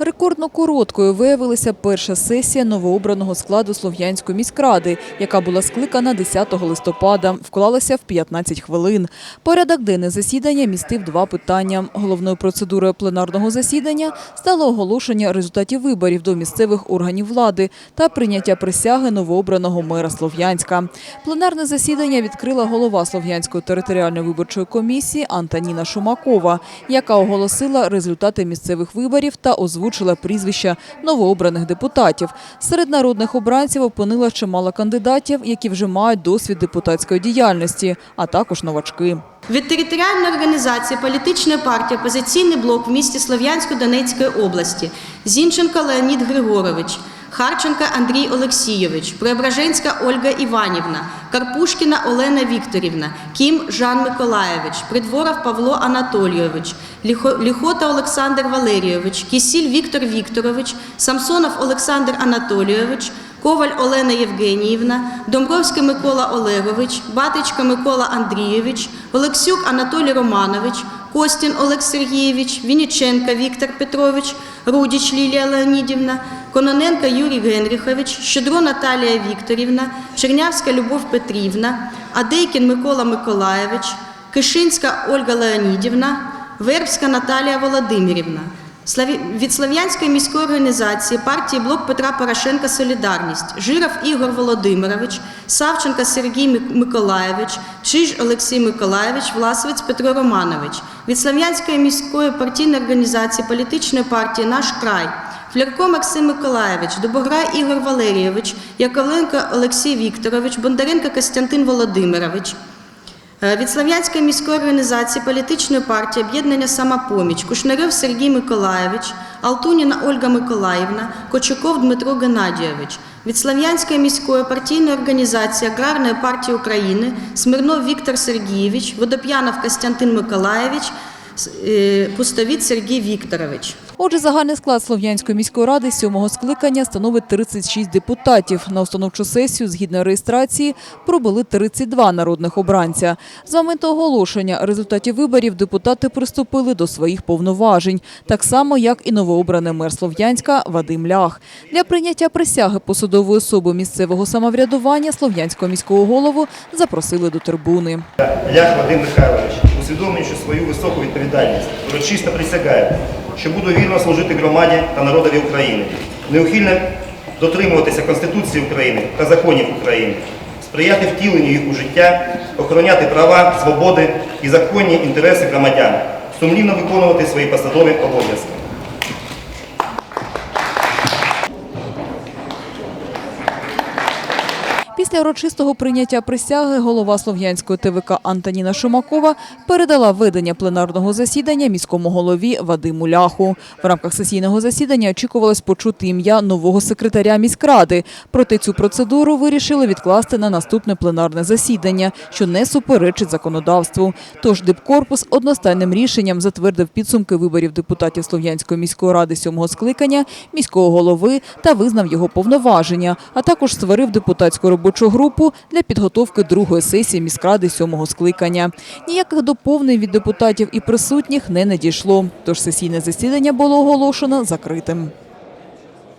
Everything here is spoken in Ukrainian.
Рекордно короткою виявилася перша сесія новообраного складу Слов'янської міськради, яка була скликана 10 листопада, вклалася в 15 хвилин. Порядок денний засідання містив два питання. Головною процедурою пленарного засідання стало оголошення результатів виборів до місцевих органів влади та прийняття присяги новообраного мера Слов'янська. Пленарне засідання відкрила голова Слов'янської територіальної виборчої комісії Антоніна Шумакова, яка оголосила результати місцевих виборів та озвучила прізвища новообраних депутатів. Серед народних обранців опинила чимало кандидатів, які вже мають досвід депутатської діяльності, а також новачки. Від територіальної організації політичної партії «Опозиційний блок» в місті Слов'янсько-Донецької області Зінченко Леонід Григорович, Харченко Андрій Олексійович, Преображенська Ольга Іванівна, Карпушкіна Олена Вікторівна, Кім Жан Миколаєвич, Придворов Павло Анатолійович, Ліхо- Ліхота Олександр Валерійович, Кісіль Віктор Вікторович, Самсонов Олександр Анатолійович, Коваль Олена Євгеніївна, Домбровський Микола Олегович, Батичко Микола Андрійович, Олексюк Анатолій Романович, Костін Олег Сергійович, Вінниченко Віктор Петрович, Рудіч Лілія Леонідівна, Кононенко Юрій Генріхович, Щедро Наталія Вікторівна, Чернявська Любов Петрівна, Адейкін Микола Миколаєвич, Кишинська Ольга Леонідівна, Вербська Наталія Володимирівна. Від Слов'янської міської організації партії Блок Петра Порошенка Солідарність Жиров Ігор Володимирович, Савченко Сергій Миколаєвич, Чиж Олексій Миколаєвич, Власовець Петро Романович. Від Слов'янської міської партійної організації політичної партії Наш край. Флярко Максим Миколаєвич, Добограй Ігор Валерійович, Яковленко Олексій Вікторович, Бондаренко Костянтин Володимирович. Е, Від Слов'янської міської організації політичної партії об'єднання «Самопоміч» Кушнарев Сергій Миколаєвич, Алтуніна Ольга Миколаївна, Кочуков Дмитро Геннадійович. Від Слов'янської міської партійної організації Аграрної партії України Смирнов Віктор Сергійович, Водоп'янов Костянтин Миколаєвич, е, Пустовіт Сергій Вікторович. Отже, загальний склад Слов'янської міської ради сьомого скликання становить 36 депутатів. На установчу сесію, згідно реєстрації, пробули 32 народних обранця. З моменту оголошення результатів виборів депутати приступили до своїх повноважень, так само, як і новообраний мер Слов'янська Вадим Лях. Для прийняття присяги посадової особи місцевого самоврядування Слов'янського міського голову запросили до трибуни. Лях Вадим Михайлович, усвідомлюючи свою високу відповідальність, урочисто присягаю, що буду вірно служити громаді та народові України, неухильно дотримуватися Конституції України та законів України, сприяти втіленню їх у життя, охороняти права, свободи і законні інтереси громадян, сумлінно виконувати свої посадові обов'язки. Після урочистого прийняття присяги голова Слов'янської ТВК Антоніна Шумакова передала ведення пленарного засідання міському голові Вадиму Ляху. В рамках сесійного засідання очікувалось почути ім'я нового секретаря міськради. Проте цю процедуру вирішили відкласти на наступне пленарне засідання, що не суперечить законодавству. Тож дипкорпус одностайним рішенням затвердив підсумки виборів депутатів Слов'янської міської ради сьомого скликання, міського голови та визнав його повноваження, а також створив депутатську робочу групу для підготовки другої сесії міськради сьомого скликання. Ніяких доповнень від депутатів і присутніх не надійшло, тож сесійне засідання було оголошено закритим.